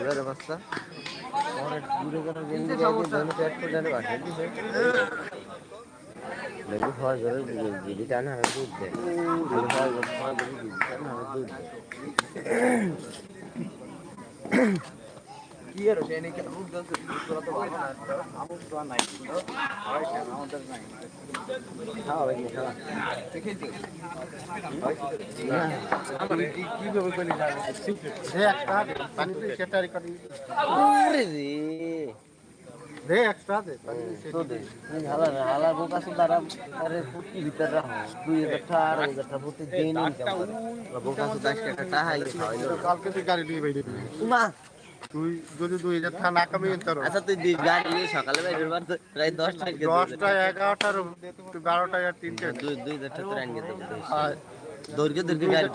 এবারে বাচ্চা। পরে দূরে ধরে করে জানে দিছে দেখি টান দুধ দেয় টান দুধ দেয় কি আর ওটা এনেকে রুট দলতে তোরা তো পারবে না আমুক তো আর নাই হয় ভাই খাওয়া দেখেছি তুই কি- কীভাবে করলি জানিস? দে একটা দে পানিতে সেটা রেকর্ডিং আরে রে দে এক্সট্রা দে সেটা তো দে তুই হালা না হালা বোকা সুদারা আরে ফুটি ভিতর রাখ দুই আড়াই হাজার টাকা প্রতি দিন ইনকাম করে বোকা সুদা টাকা টাকা খাওয়াইলো কালকে তুই গাড়ি নিয়ে বাইরে দিবি মা তুই যদি দুই হাজার টাকা না কামিয়ে তোর আচ্ছা তুই গাড়ি নিয়ে সকালে বের হবার প্রায় দশটা দশটা এগারোটার তুই বারোটা আর তিনটে। দুই দুই হাজার টাকা দেবো দৈর্ঘ্য দৈর্ঘ্য গাড়ি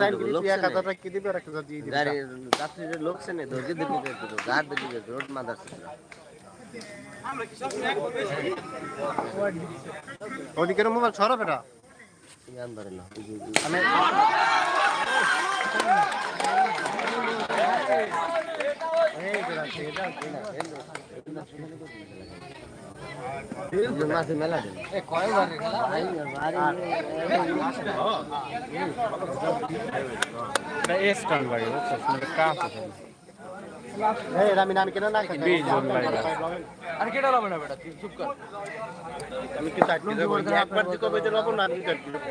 এক হাজার টাকা কি দিবি আর এক হাজার দিয়ে দিবি? গাড়ি যাত্রীদের লোক সে নেই দৈর্ঘ্য দৈর্ঘ্য গাড়ি দেবো গাড় দিকে রোড মাদার ওদিকের মোবাইল সরব এটা আন্দারে না। আমি এই যে রাখছি, এটা মাঝে মেলা দিন এ কয়বার রে এই আমি নাম কেন না খাই আর কেডা লাভ না বেটা তুই চুপ কর আমি কি চাকরি দেবো একবার যে কবে যে লবো না আমি চাকরি দেবো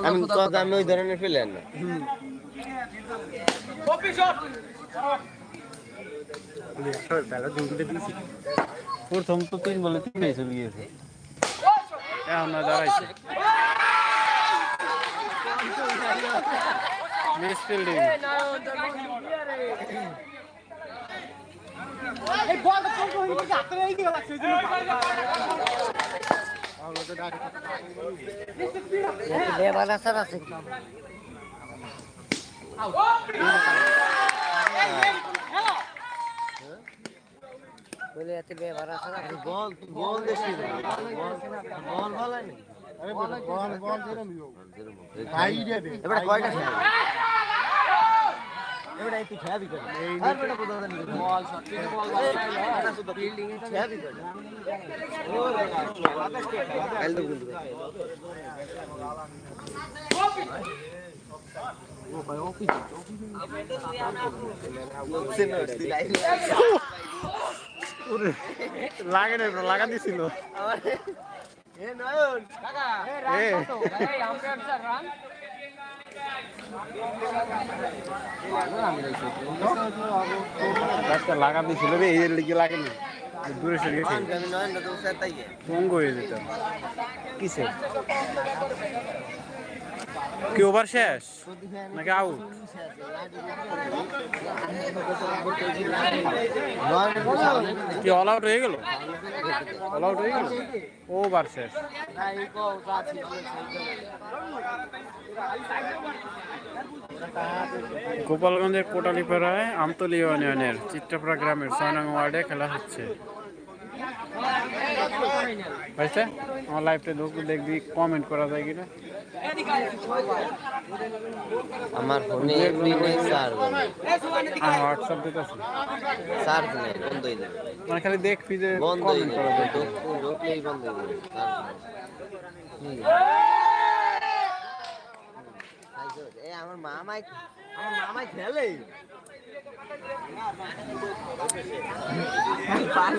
আমি কথা আমি ওই ধরনের ফেলেন না তাহলে দুটো দিয়েছি প্রথম তো তিন বলে তিনটাই চলে গিয়েছে। এখন না দাঁড়াইছে। মিস ফিল্ডিং আছে বলে এত লেবার আসার আছে বল তুই বল দেশি বল ভালো নেই আরে বল বল বল যেরকম ভাই দেবে এবারে তুই খেয়াবি করে আর বেটা কোথাও জানি বল সত্যি বল এটা শুধু ফিল্ডিং এ খেয়াবি করে কাল তো গুল লাগে না লাগা দিছিল লাগা দিছিল রে এর লিগে লাগেনি দূরে সরে গেছে ভঙ্গ হয়ে যেত কিসে কি ওভার শেষ? নাকি আউট কি অল আউট হয়ে গেল? অল আউট হয়ে গেল? ওভার শেষ। গোপালগঞ্জের কোটালীপাড়ায় আমতলী ইউনিয়নের চিত্রপাড়া গ্রামের ছয় নং ওয়ার্ডে খেলা হচ্ছে। বুঝছে আমার লাইফে ঢুকলে দেখবি কমেন্ট করা যায় কিনা। আমার ফোনে এমনি নেই চার্জ আর হোয়াটসঅ্যাপ দিতেছি চার্জ নেই বন্ধ হয়ে যাবে মানে খালি দেখবি যে বন্ধ হয়ে কমেন্ট করা যাবে যায় ঢুকলেই বন্ধ হয়ে যাবে। এই আমার মামাই আমার মামাই খেলে। পানি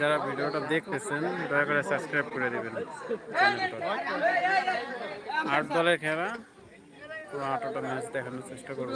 যারা ভিডিওটা দেখতেছেন, দয়া করে সাবস্ক্রাইব করে দেবেন। আট দলের খেলা, পুরো আটটা ম্যাচ দেখানোর চেষ্টা করব